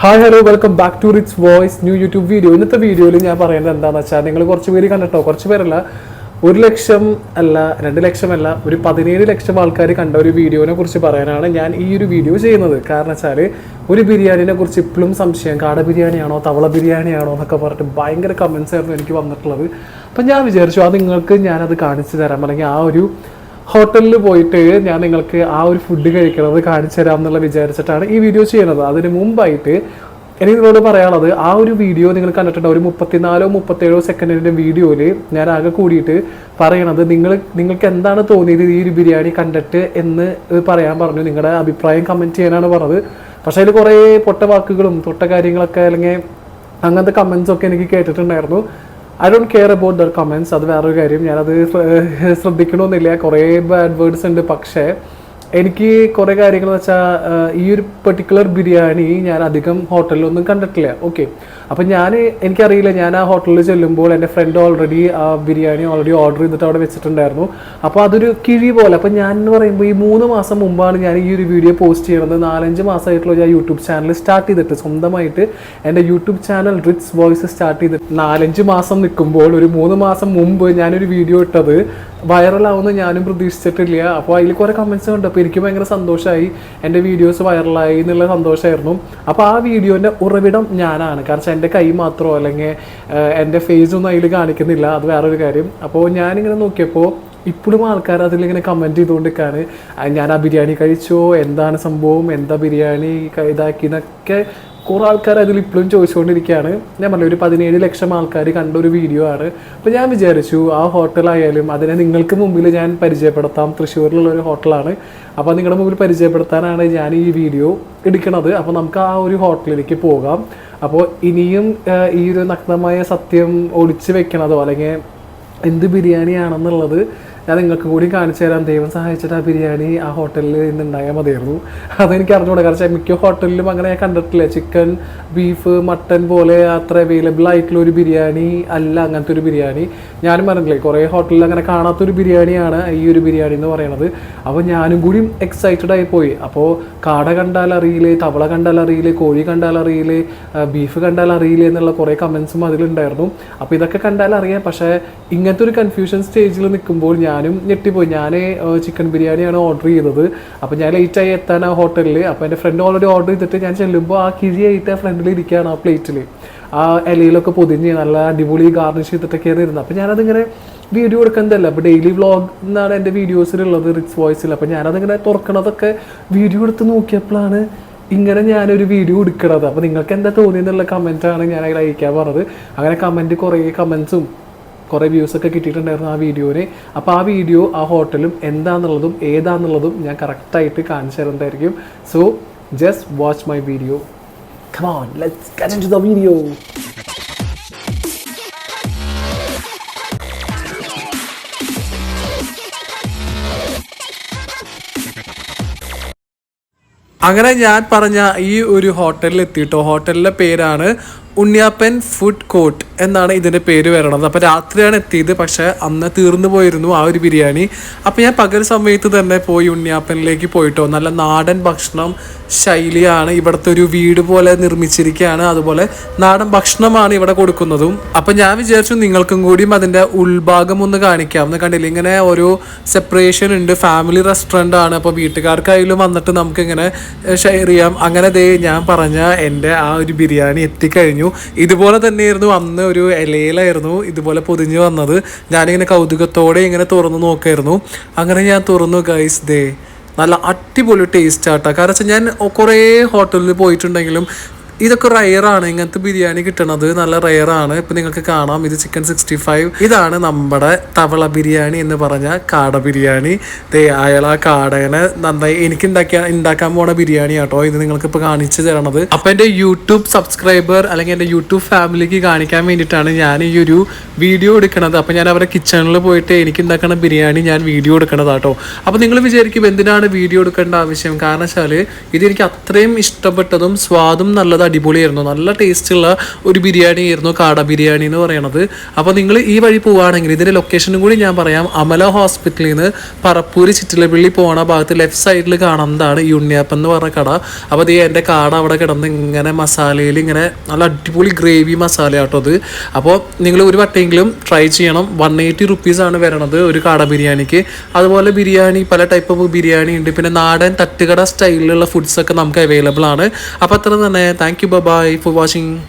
Hi hello welcome back to rich voice new YouTube video ഇന്നത്തെ വീഡിയോയിൽ ഞാൻ പറയുന്നത് എന്താണെന്ന് വെച്ചാൽ നിങ്ങൾ കുറച്ച് പേര് കണ്ടിട്ടോ? കുറച്ച് പേരല്ല ഒരു ലക്ഷം അല്ല രണ്ട് ലക്ഷമല്ല ഒരു പതിനേഴ് ലക്ഷം ആൾക്കാർ കണ്ട ഒരു വീഡിയോനെ കുറിച്ച് പറയാനാണ് ഞാൻ ഈ ഒരു വീഡിയോ ചെയ്യുന്നത്. കാരണം വെച്ചാൽ ഒരു ബിരിയാണിനെ കുറിച്ച് ഇപ്പോഴും സംശയം. കാട ബിരിയാണിയാണോ തവള ബിരിയാണിയാണോ എന്നൊക്കെ പറഞ്ഞിട്ട് ഭയങ്കര കമൻസ് ആയിരുന്നു എനിക്ക് വന്നിട്ടുള്ളത്. അപ്പം ഞാൻ വിചാരിച്ചു അത് നിങ്ങൾക്ക് ഞാനത് കാണിച്ചു തരാം. അല്ലെങ്കിൽ ആ ഒരു ഹോട്ടലിൽ പോയിട്ട് ഞാൻ നിങ്ങൾക്ക് ആ ഒരു ഫുഡ് കഴിക്കണത് കാണിച്ചു തരാം എന്നുള്ള വിചാരിച്ചിട്ടാണ് ഈ വീഡിയോ ചെയ്യുന്നത്. അതിന് മുമ്പായിട്ട് എനിക്ക് നിങ്ങളോട് പറയാനുള്ളത് ആ ഒരു വീഡിയോ നിങ്ങൾ കണ്ടിട്ടുണ്ട്? ഒരു മുപ്പത്തിനാലോ മുപ്പത്തേഴോ സെക്കൻഡിന്റെ വീഡിയോയിൽ ഞാൻ ആകെ കൂടിയിട്ട് പറയണത് നിങ്ങൾ നിങ്ങൾക്ക് എന്താണ് തോന്നിയത് ഈ ഒരു ബിരിയാണി കണ്ടിട്ട് എന്ന് പറയാൻ പറഞ്ഞു. നിങ്ങളുടെ അഭിപ്രായം കമന്റ് ചെയ്യാനാണ് പറഞ്ഞത്. പക്ഷേ അതിൽ കുറേ പൊട്ട വാക്കുകളും തൊട്ട കാര്യങ്ങളൊക്കെ അല്ലെങ്കിൽ അങ്ങനത്തെ കമൻസ് ഒക്കെ എനിക്ക് കേട്ടിട്ടുണ്ടായിരുന്നു. I don't care about their comments അത് വേറൊരു കാര്യം. ഞാനത് ശ്ര- ശ്രദ്ധിക്കണമെന്നില്ല. കുറേ ബാഡ് വേർഡ്സ് ഉണ്ട്. പക്ഷേ എനിക്ക് കുറേ കാര്യങ്ങൾ വെച്ചാൽ ഈ ഒരു പെർട്ടിക്കുലർ ബിരിയാണി ഞാൻ അധികം ഹോട്ടലിലൊന്നും കണ്ടിട്ടില്ല. ഓക്കെ അപ്പം ഞാൻ എനിക്കറിയില്ല ഞാൻ ആ ഹോട്ടലിൽ ചെല്ലുമ്പോൾ എന്റെ ഫ്രണ്ട് ഓൾറെഡി ആ ബിരിയാണി ഓൾറെഡി ഓർഡർ ചെയ്തിട്ട് അവിടെ വെച്ചിട്ടുണ്ടായിരുന്നു. അപ്പോൾ അതൊരു കിഴി പോലെ അപ്പം ഞാൻ എന്ന് പറയുമ്പോൾ ഈ മൂന്ന് മാസം മുമ്പാണ് ഞാൻ ഈ ഒരു വീഡിയോ പോസ്റ്റ് ചെയ്യണത്. നാലഞ്ച് മാസമായിട്ടുള്ള ഞാൻ യൂട്യൂബ് ചാനൽ സ്റ്റാർട്ട് ചെയ്തിട്ട് സ്വന്തമായിട്ട് എന്റെ YouTube channel rich voice start ചെയ്തിട്ട് നാലഞ്ച് മാസം നിൽക്കുമ്പോൾ ഒരു മൂന്ന് മാസം മുമ്പ് ഞാനൊരു വീഡിയോ ഇട്ടത്. വൈറലാവുമെന്ന് ഞാനും പ്രതീക്ഷിച്ചിട്ടില്ല. അപ്പോൾ അതിൽ കുറേ കമൻസ് ഉണ്ട്. അപ്പോൾ എനിക്ക് ഭയങ്കര സന്തോഷമായി എന്റെ വീഡിയോസ് വൈറലായി എന്നുള്ള സന്തോഷമായിരുന്നു അപ്പോൾ ആ വീഡിയോന്റെ ഉറവിടം ഞാനാണ്. കാരണം എന്റെ കൈ മാത്രമോ അല്ലെങ്കിൽ എന്റെ ഫേസ് ഒന്നും അതിൽ കാണിക്കുന്നില്ല. അത് വേറൊരു കാര്യം. അപ്പോൾ ഞാനിങ്ങനെ നോക്കിയപ്പോൾ ഇപ്പോഴും ആൾക്കാർ അതിലിങ്ങനെ കമന്റ് ചെയ്തുകൊണ്ടിരിക്കാണ്. ഞാൻ ആ ബിരിയാണി കഴിച്ചോ? എന്താണ് സംഭവം? എന്താ ബിരിയാണി ഇതാക്കി ഇതാക്കിയെന്നൊക്കെ കുറേ ആൾക്കാർ അതിൽ ഇപ്പോഴും ചോദിച്ചുകൊണ്ടിരിക്കുകയാണ്. ഞാൻ പറഞ്ഞു ഒരു പതിനേഴ് ലക്ഷം ആൾക്കാർ കണ്ട ഒരു വീഡിയോ ആണ്. അപ്പോൾ ഞാൻ വിചാരിച്ചു ആ ഹോട്ടലായാലും അതിനെ നിങ്ങൾക്ക് മുമ്പിൽ ഞാൻ പരിചയപ്പെടുത്താം. തൃശ്ശൂരിലുള്ള ഒരു ഹോട്ടലാണ് അപ്പോൾ നിങ്ങളുടെ മുമ്പിൽ പരിചയപ്പെടുത്താനാണ് ഞാൻ ഈ വീഡിയോ എടുക്കുന്നത് അപ്പോൾ നമുക്ക് ആ ഒരു ഹോട്ടലിലേക്ക് പോകാം. അപ്പോൾ ഇനിയും ഈ ഒരു നഗ്നമായ സത്യം ഒളിച്ചു വെക്കണതോ അല്ലെങ്കിൽ എന്ത് ബിരിയാണിയാണെന്നുള്ളത് ഞാൻ നിങ്ങൾക്ക് കൂടി കാണിച്ചു തരാം. ദൈവം സഹായിച്ചിട്ട് ആ ബിരിയാണി ആ ഹോട്ടലിൽ നിന്ന് ഉണ്ടായാൽ മതിയായിരുന്നു. അതെനിക്ക് അറിഞ്ഞൂടാ കാരണം മിക്ക ഹോട്ടലിലും അങ്ങനെ ഞാൻ കണ്ടിട്ടില്ല. ചിക്കൻ ബീഫ് മട്ടൻ പോലെ അത്ര അവൈലബിൾ ആയിട്ടുള്ള ഒരു ബിരിയാണി അല്ല അങ്ങനത്തെ ഒരു ബിരിയാണി. ഞാനും പറഞ്ഞില്ലേ കുറേ ഹോട്ടലിൽ അങ്ങനെ കാണാത്തൊരു ബിരിയാണിയാണ് ഈ ഒരു ബിരിയാണി എന്ന് പറയുന്നത് അപ്പോൾ ഞാനും കൂടി എക്സൈറ്റഡ് ആയി പോയി. അപ്പോൾ കാട കണ്ടാൽ അറിയില്ലേ തവള കണ്ടാൽ അറിയില്ലേ കോഴി കണ്ടാൽ അറിയില്ലേ ബീഫ് കണ്ടാൽ അറിയില്ലേ എന്നുള്ള കുറേ കമൻസും അതിലുണ്ടായിരുന്നു. അപ്പോൾ ഇതൊക്കെ കണ്ടാൽ അറിയാം. പക്ഷേ ഇങ്ങനത്തെ ഒരു കൺഫ്യൂഷൻ സ്റ്റേജിൽ നിൽക്കുമ്പോൾ ഞാനും ഞെട്ടിപ്പോയി. ഞാൻ ചിക്കൻ ബിരിയാണിയാണ് ഓർഡർ ചെയ്തത്. അപ്പോൾ ഞാൻ ലേറ്റായി എത്താൻ ആ ഹോട്ടലിൽ അപ്പോൾ എന്റെ ഫ്രണ്ട് ഓൾറെഡി ഓർഡർ ചെയ്തിട്ട് ഞാൻ ചെല്ലുമ്പോൾ ആ കിഴിയായിട്ട് ആ ഫ്രണ്ടിൽ ഇരിക്കുകയാണ് ആ പ്ലേറ്റിൽ ആ ഇലയിലൊക്കെ പൊതിഞ്ഞ് നല്ല അടിപൊളി ഗാർണിഷ് ചെയ്തിട്ടൊക്കെയാണ് ഇരുന്നത്. അപ്പോൾ ഞാനതിങ്ങനെ വീഡിയോ എടുക്കുന്നതല്ല. അപ്പോൾ ഡെയിലി വ്ളോഗ് എന്നാണ് എന്റെ വീഡിയോസിലുള്ളത് റിക്സ് വോയിസിൽ അപ്പോൾ ഞാനതിങ്ങനെ തുറക്കണതൊക്കെ വീഡിയോ എടുത്ത് നോക്കിയപ്പോഴാണ് ഇങ്ങനെ ഞാനൊരു വീഡിയോ എടുക്കണത്. അപ്പോൾ നിങ്ങൾക്ക് എന്താ തോന്നിയെന്നുള്ള കമന്റാണ് ഞാൻ അതിൽ അയക്കാൻ പറഞ്ഞത്. അങ്ങനെ കമന്റ് കുറേ കമൻസും കുറേ വ്യൂസ് ഒക്കെ കിട്ടിയിട്ടുണ്ടായിരുന്നു ആ വീഡിയോനെ അപ്പോൾ ആ വീഡിയോ ആ ഹോട്ടലും എന്താണെന്നുള്ളതും ഏതാണെന്നുള്ളതും ഞാൻ കറക്റ്റായിട്ട് കാണിച്ചു തരുന്നതായിരിക്കും. So just watch my video Come on, let's get. അങ്ങനെ ഞാൻ പറഞ്ഞ ഈ ഒരു ഹോട്ടലിൽ എത്തിയിട്ടോ ഹോട്ടലിലെ പേരാണ് ഉണ്ണിയാപ്പൻ ഫുഡ് കോർട്ട് എന്നാണ് ഇതിന്റെ പേര് വരണത്. അപ്പോൾ രാത്രിയാണ് എത്തിയത് പക്ഷേ അന്ന് തീർന്നു പോയിരുന്നു ആ ഒരു ബിരിയാണി. അപ്പോൾ ഞാൻ പകൽ സമയത്ത് തന്നെ പോയി ഉണ്ണിയാപ്പനിലേക്ക് പോയിട്ടോ. നല്ല നാടൻ ഭക്ഷണം ശൈലിയാണ് ഇവിടുത്തെ ഒരു വീട് പോലെ നിർമ്മിച്ചിരിക്കുകയാണ്. അതുപോലെ നാടൻ ഭക്ഷണമാണ് ഇവിടെ കൊടുക്കുന്നതും. അപ്പം ഞാൻ വിചാരിച്ചു നിങ്ങൾക്കും കൂടിയും അതിന്റെ ഉൾഭാഗം ഒന്ന് കാണിക്കാം. എന്ന് കണ്ടില്ല? ഇങ്ങനെ ഒരു സെപ്പറേഷൻ ഉണ്ട്. ഫാമിലി റെസ്റ്റോറന്റ് ആണ്. അപ്പോൾ വീട്ടുകാർക്കായാലും വന്നിട്ട് നമുക്ക് ഇങ്ങനെ ഷെയർ ചെയ്യാം. അങ്ങനെ ദേ ഞാൻ പറഞ്ഞ എന്റെ ആ ഒരു ബിരിയാണി എത്തിക്കഴിഞ്ഞു. ഇതുപോലെ തന്നെയായിരുന്നു അന്ന് ഒരു ഇലയിലായിരുന്നു ഇതുപോലെ പൊതിഞ്ഞ് വന്നത്. ഞാനിങ്ങനെ കൗതുകത്തോടെ ഇങ്ങനെ തുറന്നു നോക്കായിരുന്നു. അങ്ങനെ ഞാൻ തുറന്നു ഗൈസ് ദേ നല്ല അടിപൊളി ടേസ്റ്റ് ആട്ടോ. കാരണം വെച്ചാൽ ഞാൻ കുറേ ഹോട്ടലിൽ പോയിട്ടുണ്ടെങ്കിലും ഇതൊക്കെ റയറാണ് ഇങ്ങനത്തെ ബിരിയാണി കിട്ടണത് നല്ല റയറാണ് ഇപ്പം നിങ്ങൾക്ക് കാണാം. ഇത് ചിക്കൻ സിക്സ്റ്റി ഫൈവ് ഇതാണ് നമ്മുടെ തവള ബിരിയാണി എന്ന് പറഞ്ഞ കാട ബിരിയാണി. ദേ അയാൾ ആ കാടേനെ നന്നായി എനിക്ക് ഉണ്ടാക്കിയ ഉണ്ടാക്കാൻ പോണ ബിരിയാണി ആട്ടോ ഇത് നിങ്ങൾക്ക് ഇപ്പോൾ കാണിച്ചു തരണത്. അപ്പം എന്റെ യൂട്യൂബ് സബ്സ്ക്രൈബർ അല്ലെങ്കിൽ എന്റെ യൂട്യൂബ് ഫാമിലിക്ക് കാണിക്കാൻ വേണ്ടിയിട്ടാണ് ഞാൻ ഈ ഒരു വീഡിയോ എടുക്കണത്. അപ്പം ഞാൻ അവരുടെ കിച്ചണിൽ പോയിട്ട് എനിക്ക് ഉണ്ടാക്കണ ബിരിയാണി ഞാൻ വീഡിയോ എടുക്കണതാട്ടോ അപ്പോൾ നിങ്ങൾ വിചാരിക്കും എന്തിനാണ് വീഡിയോ എടുക്കേണ്ട ആവശ്യം? കാരണം വെച്ചാൽ ഇത് എനിക്ക് അത്രയും ഇഷ്ടപ്പെട്ടതും സ്വാദും നല്ലതായിട്ട് അടിപൊളിയായിരുന്നു. നല്ല ടേസ്റ്റുള്ള ഒരു ബിരിയാണി ആയിരുന്നു കാട ബിരിയാണി എന്ന് പറയണത്. അപ്പോൾ നിങ്ങൾ ഈ വഴി പോവുകയാണെങ്കിൽ ഇതിന്റെ ലൊക്കേഷനും കൂടി ഞാൻ പറയാം. അമല ഹോസ്പിറ്റലിൽ നിന്ന് പറപ്പൂര് ചിറ്റിലപ്പള്ളി പോണ ഭാഗത്ത് ലെഫ്റ്റ് സൈഡിൽ കാണുന്നതാണ് ഈ ഉണ്ണിയപ്പം എന്ന് പറഞ്ഞ കട. അപ്പോൾ ഇത് എന്റെ കാട അവിടെ കിടന്ന് ഇങ്ങനെ മസാലയിൽ ഇങ്ങനെ നല്ല അടിപൊളി ഗ്രേവി മസാല ആട്ടോ അത്. അപ്പോൾ നിങ്ങൾ ഒരു വട്ടെങ്കിലും ട്രൈ ചെയ്യണം. വൺ എയ്റ്റി റുപ്പീസാണ് വരണത് ഒരു കാട ബിരിയാണിക്ക്. അതുപോലെ ബിരിയാണി പല ടൈപ്പ് ഓഫ് ബിരിയാണി ഉണ്ട്. പിന്നെ നാടൻ തട്ടുകട സ്റ്റൈലിലുള്ള ഫുഡ്സ് ഒക്കെ നമുക്ക് അവൈലബിൾ ആണ്. അപ്പോൾ അത്ര തന്നെ thank Thank you. Bye-bye for watching.